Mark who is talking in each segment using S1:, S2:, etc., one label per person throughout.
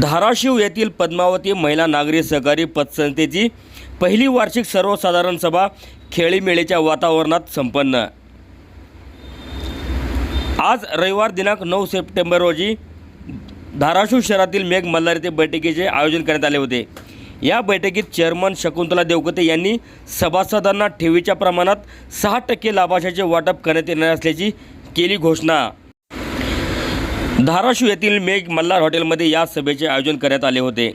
S1: धाराशिव येथील पद्मावती महिला नागरी सहकारी पतसंस्थेची पहिली वार्षिक सर्वसाधारण सभा खेळीमेळीच्या वातावरणात संपन्न. आज रविवार दिनांक नऊ सप्टेंबर रोजी धाराशिव शहरातील मेघ मल्हार येथे बैठकीचे आयोजन करण्यात आले होते. या बैठकीत चेअरमन शकुंतला देवकते यांनी सभासदांना ठेवीच्या प्रमाणात सहा टक्के लाभांशाचे वाटप करण्यात येणार असल्याची केली घोषणा. धाराशिव येथील मेघ मल्हार हॉटेलमध्ये या सभेचे आयोजन करण्यात आले होते.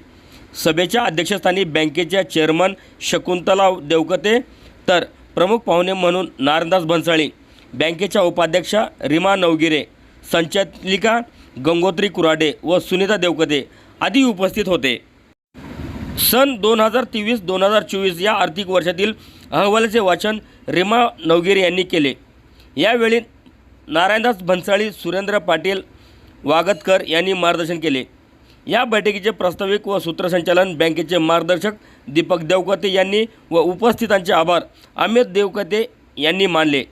S1: सभेच्या अध्यक्षस्थानी बँकेच्या चेअरमन शकुंतला देवकते तर प्रमुख पाहुणे म्हणून नारायणदास भन्साळी बँकेच्या उपाध्यक्षा रीमा नवगिरे संचालिका गंगोत्री कुराडे व सुनीता देवकते आदी उपस्थित होते. सन दोन हजार तेवीस दोन हजार चोवीस या आर्थिक वर्षातील अहवालाचे वाचन रीमा नवगिरे यांनी केले. यावेळी नारायणदास भन्साळी सुरेंद्र पाटील वागतकर यांनी मार्गदर्शन केले. या बैठकीचे प्रास्ताविक व सूत्रसंचालन बँकेचे मार्गदर्शक दीपक देवकते यांनी व उपस्थितांचे आभार अमित देवकते यांनी मानले.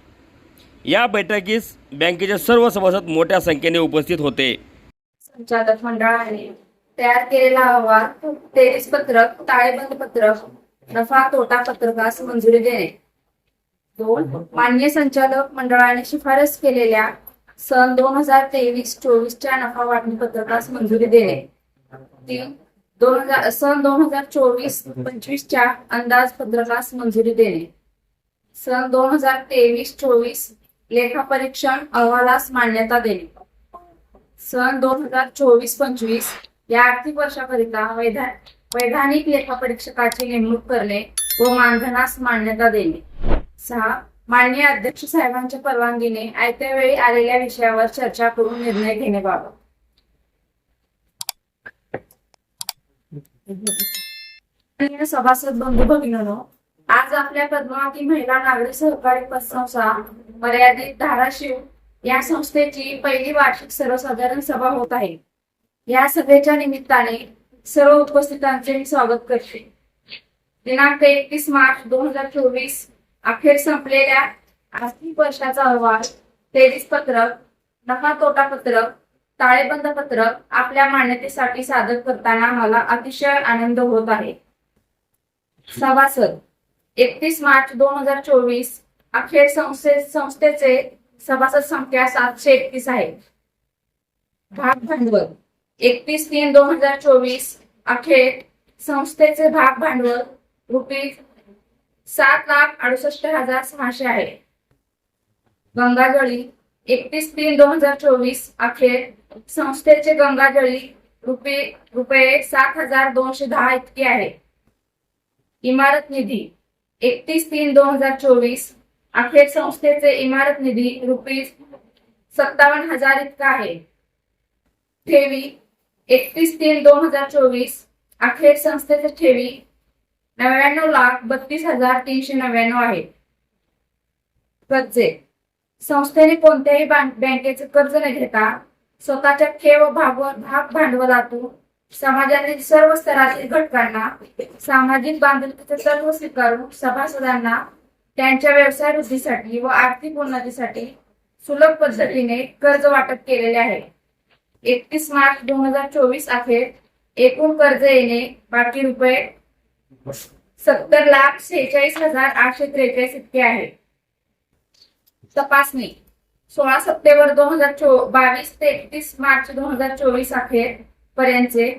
S1: या बैठकीस बँकेचे सर्व सभासद मोठ्या संख्येने उपस्थित होते.
S2: संचालक मंडळाने तयार केलेला अहवाल तेवीस पत्रक ताळेबंद पत्रक नफा तोटा पत्रकास मंजुरी देणे. दोन मान्य संचालक मंडळाने शिफारस केलेल्या सन दोन हजार तेवीस चोवीसच्या नफा वाटणी पत्रकास मंजुरी देणे. तीन दोन हजार सन दोन हजार चोवीस पंचवीसच्या अंदाजपत्रकास मंजुरी देणे. सन दोन हजार तेवीस चोवीस लेखापरीक्षण अहवालास मान्यता देणे. सन दोन हजार चोवीस पंचवीस या आर्थिक वर्षाकरिता वैधा वैधानिक लेखापरीक्षकाची नेमणूक करणे व मानधनास मान्यता देणे. सहा माननीय अध्यक्ष साहेबांच्या परवानगीने आयत्या वेळी आलेल्या विषयावर चर्चा करून निर्णय घेणे बाबत. सभासद बंधू भगिनो आज आपल्या पद्मावती महिला नागरी सहकारी पतसंस्था मर्यादित धाराशिव या संस्थेची पहिली वार्षिक सर्वसाधारण सभा होत आहे. या सभेच्या निमित्ताने सर्व उपस्थितांचे मी स्वागत करते. दिनांक एकतीस मार्च दोन हजार चोवीस अखेर संपलेल्या आर्थिक वर्षाचा अहवाल तेवीस पत्रक नफा तोटा पत्रक ताळेबंद पत्रक आपल्या मान्यतेसाठी सादर करताना मला अतिशय आनंद होत आहे. सभासद एकतीस मार्च दोन हजार चोवीस अखेर संस्थे संस्थेचे सभासद संख्या सातशे एकतीस आहे. भाग भांडवल एकतीस तीन दोन हजार चोवीस अखेर संस्थेचे भाग भांडवल रुपीज सात लाख अडुसष्ट हजार सहाशे आहे. गंगाजळी एकतीस तीन दोन हजार चोवीस अखेर संस्थेचे गंगाजळी रुपये रुपये सात हजार दोनशे दहा इतके आहे. इमारत निधी एकतीस तीन दोन हजार चोवीस अखेर संस्थेचे इमारत निधी रुपीज सत्तावन्न हजार इतका आहे. ठेवी एकतीस तीन दोन हजार चोवीस अखेर संस्थेचे ठेवी नव्याण्णव लाख बत्तीस हजार तीनशे नव्याण्णव आहे. कर्जे. संस्थेने कोणत्याही बँकेचे कर्ज न घेता स्वतःच्या ठेव भाग भाग भांडवलातून समाजातील सर्व स्तरातील घटकांना सामाजिक बांधिलकीचे सर्व स्वीकारून सभासदांना त्यांच्या व्यवसाय वृद्धीसाठी व आर्थिक उन्नतीसाठी सुलभ पद्धतीने कर्ज वाटप केलेले आहे. एकतीस मार्च दोन हजार चोवीस अखेर एकूण कर्ज येणे बाकी रुपये सत्तर लाख सेहेचाळीस हजार आठशे त्रेचाळीस इतके आहे. तपासणी. सोळा सप्टेंबर दोन हजार चो बावीस ते एकतीस मार्च दोन हजार चोवीस अखेर पर्यंतचे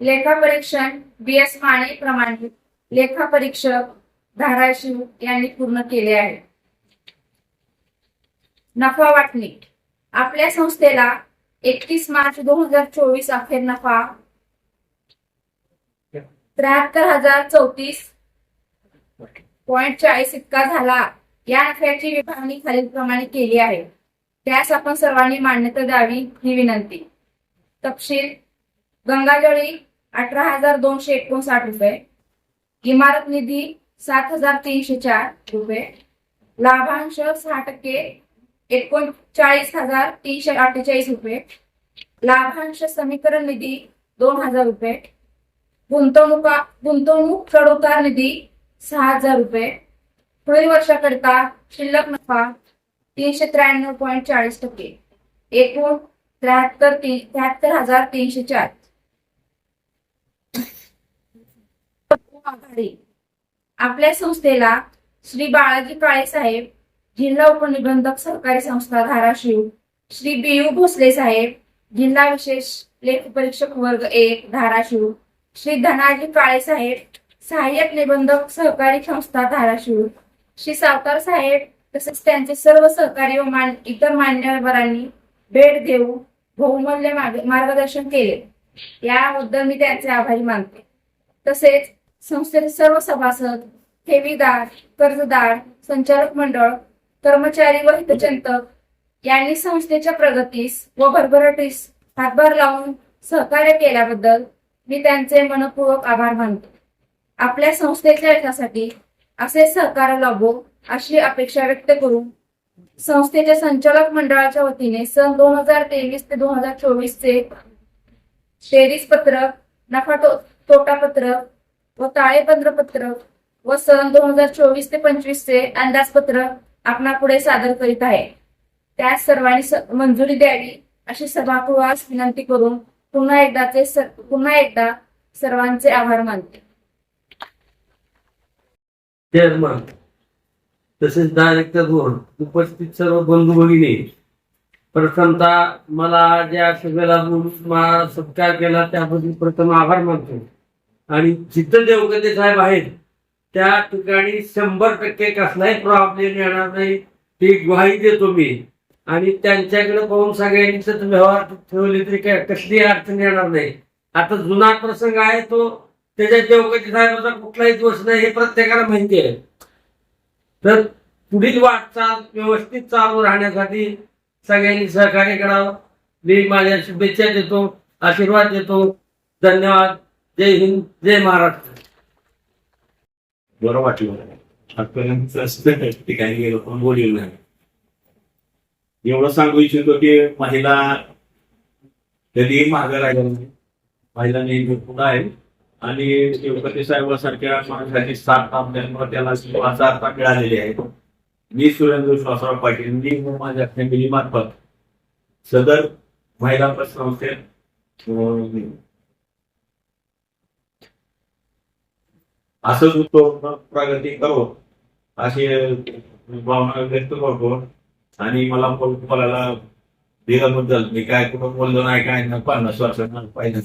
S2: लेखापरीक्षण बी एस माने प्रमाणित लेखापरीक्षक धाराशिव यांनी पूर्ण केले आहे. नफा वाटणी. आपल्या संस्थेला एकतीस मार्च दोन हजार चोवीस अखेर नफा त्र्याहत्तर हजार चौतीस पॉईंट चाळीस इतका झाला. या नफ्याची विभागणी खालीलप्रमाणे केली आहे. त्यास आपण सर्वांनी मान्यता द्यावी ही विनंती. तपशील गंगाजळी अठरा हजार दोनशे एकोणसाठ रुपये. इमारत निधी सात हजार तीनशे चार रुपये. लाभांश सहा टक्के एकोणचाळीस हजार तीनशे अठ्ठेचाळीस रुपये. लाभांश समीकरण निधी दोन हजार रुपये. गुंतवणुका गुंतवणूक चढउतार निधी सहा हजार रुपये. पुढील वर्षाकरिता शिल्लक नफा तीनशे त्र्याण्णव पॉईंट चाळीस टक्के. एकूण त्र्याहत्तर तीन त्र्याहत्तर हजार तीनशे चार. आघाडी. आपल्या संस्थेला श्री बाळाजी काळे साहेब जिल्हा उपनिबंधक सहकारी संस्था धाराशिव श्री बी यू भोसले साहेब जिल्हा विशेष लेख परीक्षक वर्ग एक धाराशिव. श्री धनाजी काळे साहेब सहाय्यक निबंधक सहकारी संस्था धाराशिव. श्री सावकार साहेब तसेच त्यांचे सर्व सहकारी व मान इतर मान्यवरांनी भेट देऊ बहुमूल्य मार्गदर्शन केले. याबद्दल मी त्यांचे आभारी मानते. तसेच संस्थेचे सर्व सभासद ठेवीदार कर्जदार संचालक मंडळ कर्मचारी व हितचिंतक यांनी संस्थेच्या प्रगतीस व भरभराटीस हातभार लावून सहकार्य केल्याबद्दल मी त्यांचे मनपूर्वक आभार मानतो. आपल्या संस्थेच्या यशासाठी असे सहकार्य लाभो अशी अपेक्षा व्यक्त करून संस्थेच्या संचालक मंडळाच्या वतीने सन दोन हजार तेवीस ते दोन हजार चोवीस चे तेरीस पत्रक नफा तो- तोटा पत्रक व ताळेबंद पत्रक व सन दोन हजार चोवीस ते पंचवीस चे अंदाजपत्रक आपणापुढे सादर करीत आहे. त्यास सर्वांनी मंजुरी द्यावी अशी सभागृहास विनंती करून पुन्हा एकदाचे सर- पुन्हा एकदा सर्वांचे आभार मानते.
S3: चेअरमन तसेच डायरेक्टर बोर्ड उपस्थित सर्व बंधू भगिनी प्रथमतः मला ज्या सभेला मला सत्कार केला त्याबद्दल प्रथम आभार मानतो. आणि जिथं देवगते साहेब आहेत त्या ठिकाणी शंभर टक्के कसलाही प्रॉब्लेम येणार नाही ती ग्वाही देतो मी. आणि त्यांच्याकडे पाहून सगळ्यांनी व्यवहार ठेवले तरी काय कसली अडचण येणार नाही. आता जुना प्रसंग आहे तो त्याच्या देवगती साहेबाचा कुठलाही दोष नाही हे प्रत्येकाला माहिती आहे. तर पुढील वाटचाल व्यवस्थित चालू राहण्यासाठी सगळ्यांनी सहकार्य करावं. मी माझ्या शुभेच्छा देतो आशीर्वाद देतो. धन्यवाद. जय हिंद जय महाराष्ट्र.
S4: बरं वाटलं. आजपर्यंत ठिकाणी गेलो पण बोललेलं नाही. एवढं सांगू इच्छितो की महिला कधीही मार्ग राहिला नाही. महिला नेहमी पुढे आहे आणि शिवपती साहेबांसारख्या माणसाची साथ आपल्यामुळे त्याला शिवाचा अर्थ मिळालेली आहे. मी सुरेंद्र श्वासराव पाटील मी माझ्या फॅमिली मार्फत सदर महिला पतसंस्थेत अं, असंच उत्तम प्रगती करो अशी भावना व्यक्त करतो. आणि मला बोल- बोलायला दिल्याबद्दल मी काय कुठं बोललो नाही काय नको पन्नास वर्ष पाहिजे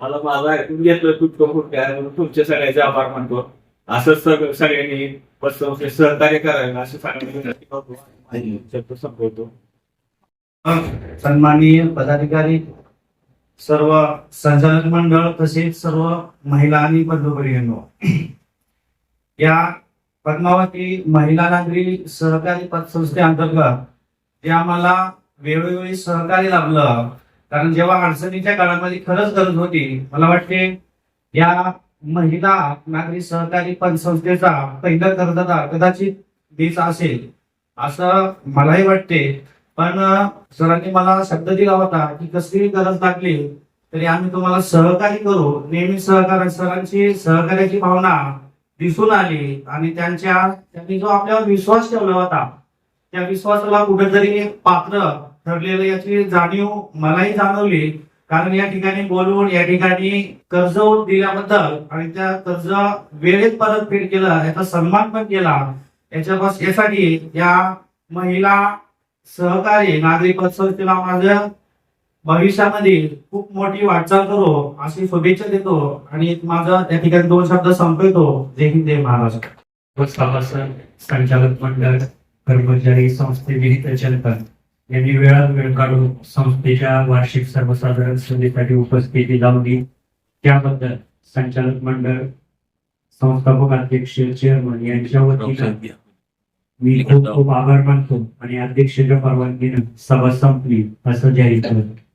S4: मला माझं ऐकून घेतलं तुटकं फुटकं काय म्हणून तुमच्या सगळ्याचे आभार मानतो. असं सगळं सगळ्यांनी पतसंस्थेत सहकार्य करायला असं सांगण्याची संपवतो
S5: सन्माननीय पदाधिकारी सर्व संचालक मंडळ तसेच सर्व महिला आणि बंधुभगिनींनो या पद्मावती महिला नागरी सहकारी पतसंस्थेअंतर्गत जे आम्हाला वेळोवेळी सहकार्य लाभलं कारण जेव्हा अडचणीच्या काळामध्ये खरंच गरज होती मला वाटते या महिला नागरी सहकारी पतसंस्थेचा पहिला कर्जदार कदाचित दिस असेल असं मलाही वाटते. पण सरांनी मला शब्द दिला होता की कसलीही गरज लागली तरी आम्ही तुम्हाला सहकार्य करू. नेहमी सहकार सरांची सहकार्याची भावना दिसून आली आणि त्यांच्या त्यांनी जो आपल्यावर विश्वास ठेवला होता त्या विश्वासाला कुठेतरी एक पात्र ठरलेलं याची जाणीव मलाही जाणवली. कारण या ठिकाणी बोलवून या ठिकाणी कर्ज दिल्याबद्दल आणि त्या कर्ज वेळेत परतफेड केलं याचा सन्मान पण केला. याच्यापास यासाठी या महिला सहकारी नागरिक संस्थेला माझं भविष्यामध्ये खूप मोठी वाटचाल करो अशी शुभेच्छा देतो आणि माझा त्या ठिकाणी दोन शब्द संपवतो. जय हिंद जय महाराष्ट्र.
S6: सभासद संचालक मंडळ कर्मचारी संस्थे विहित चिंतन यांनी वेळात वेळ काढून संस्थेच्या वार्षिक सर्वसाधारण सभेसाठी उपस्थिती लावली. त्याबद्दल संचालक मंडळ संस्थापक अध्यक्ष चेअरमन यांच्या वतीने मी खूप खूप आभार मानतो आणि अध्यक्षाच्या परवानगीनं सभा संपली. असं जाहीर करतो.